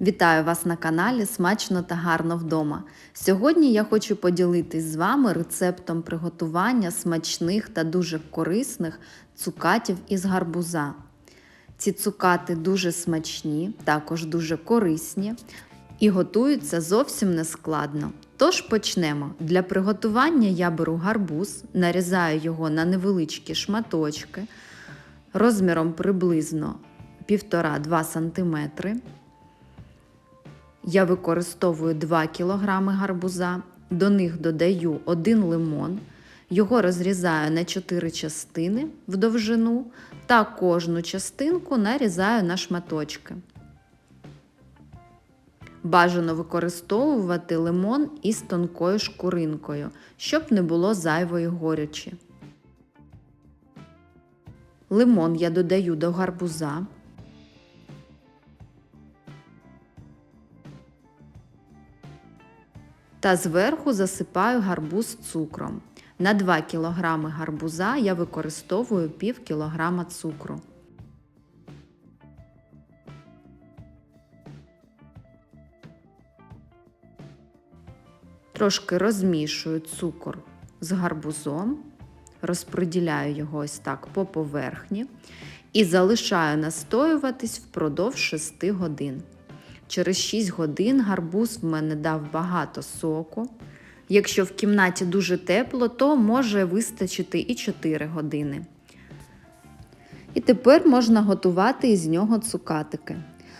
Вітаю вас на каналі Смачно та гарно вдома. Сьогодні я хочу поділитись з вами рецептом приготування смачних та дуже корисних цукатів із гарбуза. Ці цукати дуже смачні, також дуже корисні і готуються зовсім нескладно. Тож почнемо. Для приготування я беру гарбуз, нарізаю його на невеличкі шматочки розміром приблизно 1,5-2 см. Я використовую 2 кг гарбуза, до них додаю 1 лимон, його розрізаю на 4 частини в довжину та кожну частинку нарізаю на шматочки. Бажано використовувати лимон із тонкою шкуринкою, щоб не було зайвої горечі. Лимон я додаю до гарбуза. Та зверху засипаю гарбуз цукром. На 2 кг гарбуза я використовую пів кілограма цукру. Трошки розмішую цукор з гарбузом, розподіляю його ось так по поверхні і залишаю настоюватись впродовж 6 годин. Через 6 годин гарбуз в мене дав багато соку. Якщо в кімнаті дуже тепло, то може вистачити і 4 години. І тепер можна готувати із нього цукатики.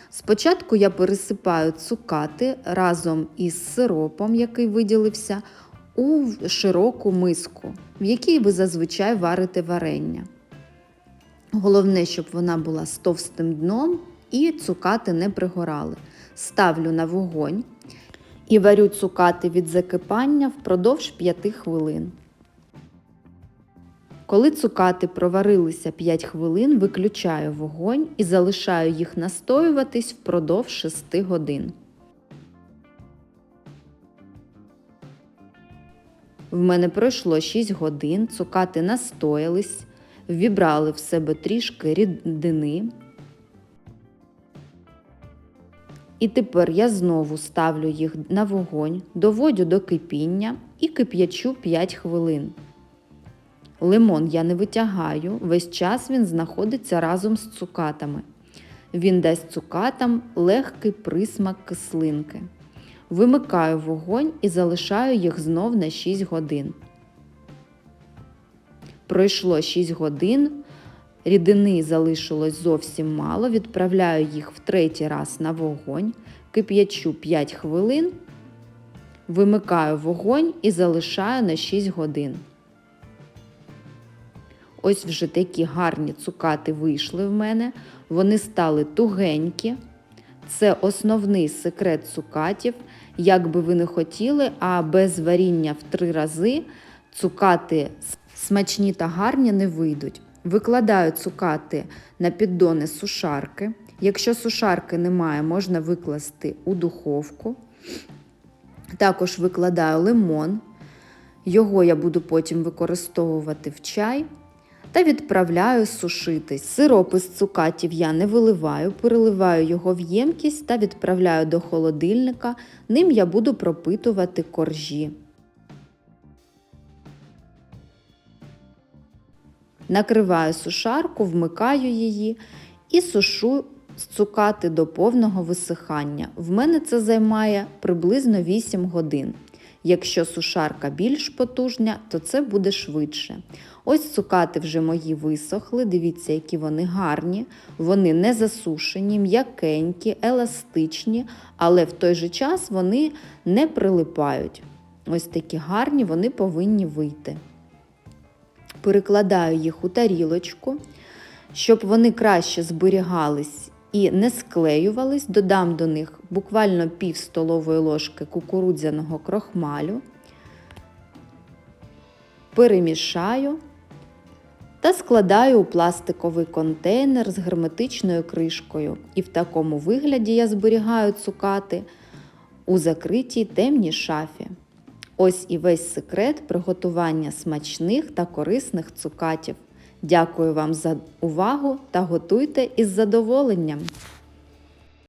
Спочатку я пересипаю цукати разом із сиропом, який виділився, у широку миску, в якій ви зазвичай варите варення. Головне, щоб вона була з товстим дном і цукати не пригорали. Ставлю на вогонь і варю цукати від закипання впродовж 5 хвилин. Коли цукати проварилися 5 хвилин, виключаю вогонь і залишаю їх настоюватись впродовж 6 годин. В мене пройшло 6 годин, цукати настоялись, вібрали в себе трішки рідини. І тепер я знову ставлю їх на вогонь, доводю до кипіння і кип'ячу 5 хвилин. Лимон я не витягаю, весь час він знаходиться разом з цукатами. Він дасть цукатам легкий присмак кислинки. Вимикаю вогонь і залишаю їх знов на 6 годин. Пройшло 6 годин, рідини залишилось зовсім мало, відправляю їх в третій раз на вогонь, кип'ячу 5 хвилин, вимикаю вогонь і залишаю на 6 годин. Ось вже такі гарні цукати вийшли в мене, вони стали тугенькі. Це основний секрет цукатів. Як би ви не хотіли, а без варіння в три рази цукати смачні та гарні не вийдуть. Викладаю цукати на піддони сушарки. Якщо сушарки немає, можна викласти у духовку. Також викладаю лимон. Його я буду потім використовувати в чай. Та відправляю сушитись. Сироп із цукатів я не виливаю, переливаю його в ємкість та відправляю до холодильника. Ним я буду пропитувати коржі. Накриваю сушарку, вмикаю її і сушу цукати до повного висихання. В мене це займає приблизно 8 годин. Якщо сушарка більш потужня, то це буде швидше. Ось цукати вже мої висохли, дивіться, які вони гарні, вони не засушені, м'якенькі, еластичні, але в той же час вони не прилипають. Ось такі гарні вони повинні вийти. Перекладаю їх у тарілочку, щоб вони краще зберігались і не склеювались, додам до них буквально пів столової ложки кукурудзяного крохмалю, перемішаю та складаю у пластиковий контейнер з герметичною кришкою. І в такому вигляді я зберігаю цукати у закритій темній шафі. Ось і весь секрет приготування смачних та корисних цукатів. Дякую вам за увагу та готуйте із задоволенням!